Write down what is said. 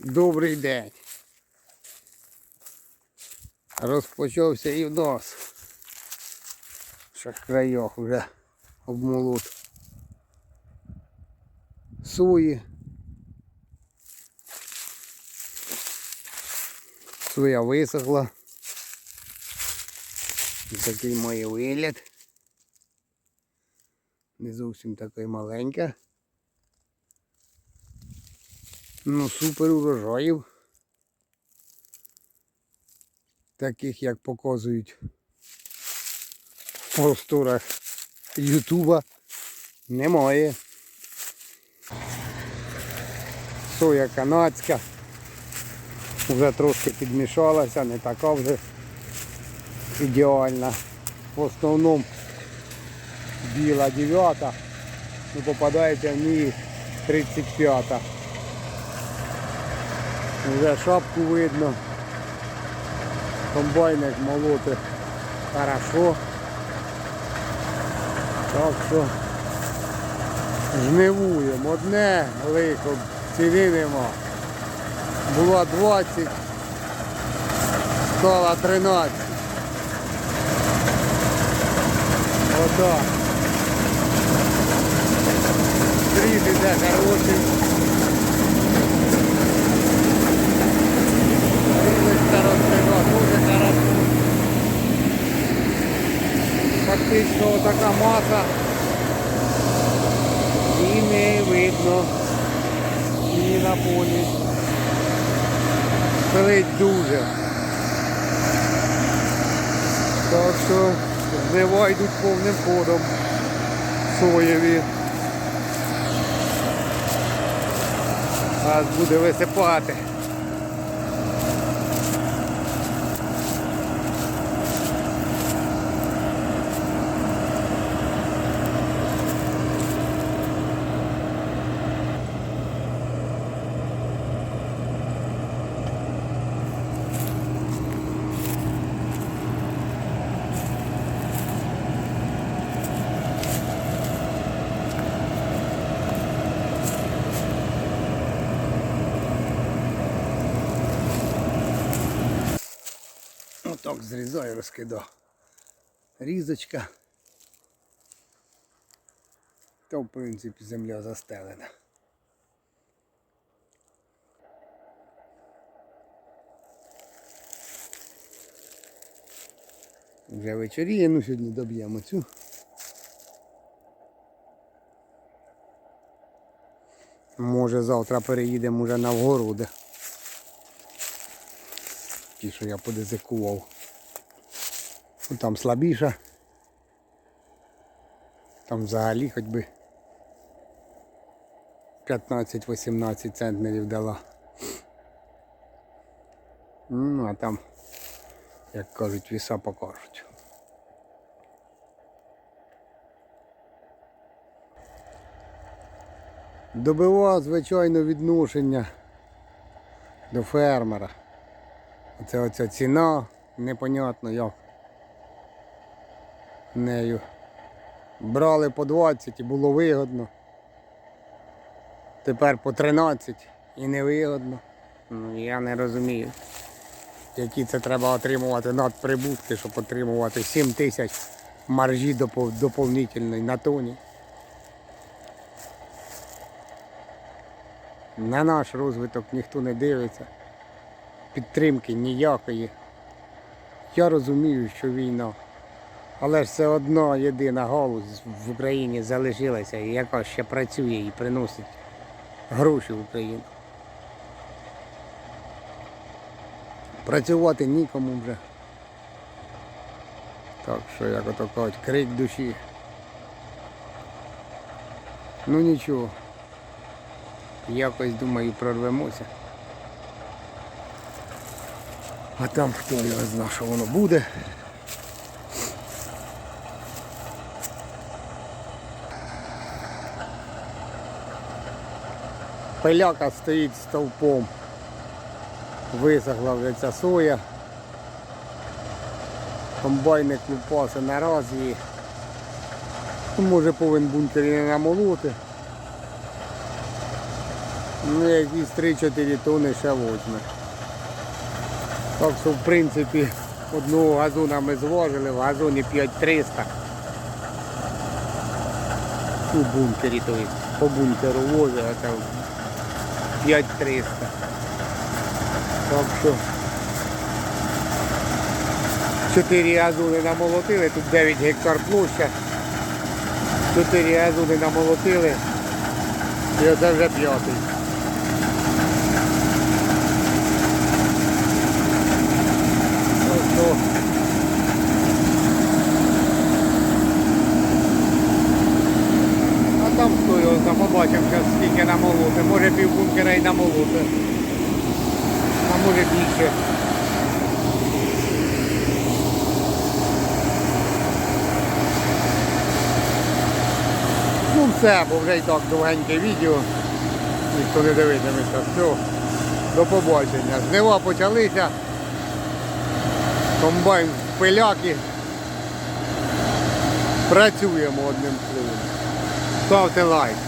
Добрий день. Розпочався і в нас. В шахраях вже обмолот. Сої. Соя висохла. Такий має вигляд. Не зовсім такий маленька. Ну, супер урожаїв. Таких, як показують в просторах Ютуба, немає. Соя канадська. Вже трошки підмішалася, не така вже ідеальна. В основному біла дев'ята, ну попадається в ній 35-та. Вже шапку видно. Комбайник молоти хорошо. Так що жнивуємо. Одне лихо ціни нема. Була 20, стала 13. Отак. Зріз іде хороший. Різочка розкрила, дуже хорошо. Фактично така маса. І не видно. І на полі. Пилить дуже. Так що злива йдуть повним ходом соєві. Зараз буде висипати. Отак зрізаю, розкидав. Різочка. То в принципі земля застелена. Вже вечоріє, ну сьогодні доб'ємо цю. Може завтра переїдемо вже на вгороди. Ті, що я подизикував. Ну, Там слабіша. Там взагалі хоч би 15-18 центнерів дала. Ну, а там, як кажуть, віса покажуть. Добива, звичайно, відношення до фермера. Оце оця ціна, непонятно як нею. Брали по 20 і було вигодно. Тепер по 13 і не вигодно. Ну, я не розумію. Які це треба отримувати надприбутки, щоб отримувати 7 тисяч маржі доповнительної на тоні. На наш розвиток ніхто не дивиться підтримки ніякої. Я розумію, що війна. Але ж все одно єдина галузь в Україні залишилася, яка ще працює і приносить гроші в Україну. Працювати нікому вже. Так що, як ото кажуть, крик душі. Ну нічого. Якось думаю прорвемося. А там хто його знає, що воно буде. Пиляка стоїть стовпом. Висохла вже ця соя. Комбайник лупаси на раз ну, може повинен бункер не намолоти. Ну, якісь 3-4 тони ще возьме. Так що, в принципі, одного газона ми зважили, в газоні 5300. У бункері, то по бункеру возить, а це 5300. Так що 4 газони намолотили, тут 9 гектар площа. 4 газони намолотили. І оце вже п'ятий. Ну? А там хто побачив зараз скільки намолоти. Може пів бункера і намолоти. А може більше. Ну все, бо вже і так довгеньке відео. Ніхто не дивитиметься. Все. До побачення. Жнива почалися. Комбайн в пиляки. Працюємо одним словом. Ставте лайк.